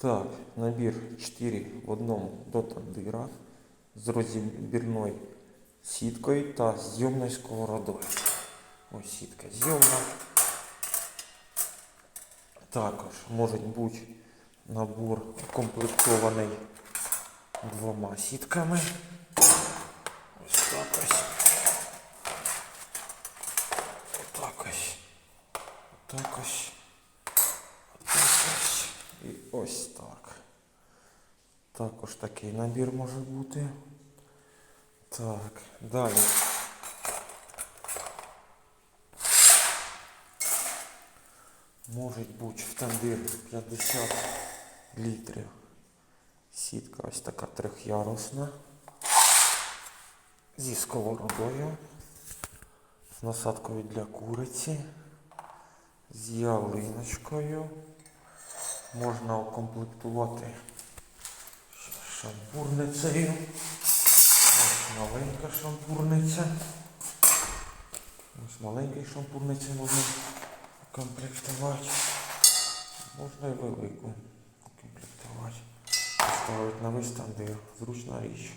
Так, набір 4 в одному до тандира з розібірною сіткою та зйомною сковородою. Ось сітка зйомна. Також може бути набор укомплектований двома сітками. Ось так ось. Отак ось. Отак ось. Ось так. Також такий набір може бути. Так, далі. Може бути в тандир 50 літрів. Сітка ось така трьохярусна. Зі сковородою. З насадкою для куриці. З ялиночкою. Можна укомплектувати шампурницею. Ось маленька шампурниця. Ось маленький шампурниці можна комплектувати. Можна і велику комплектувати. Ставити на весь де Зручна річ.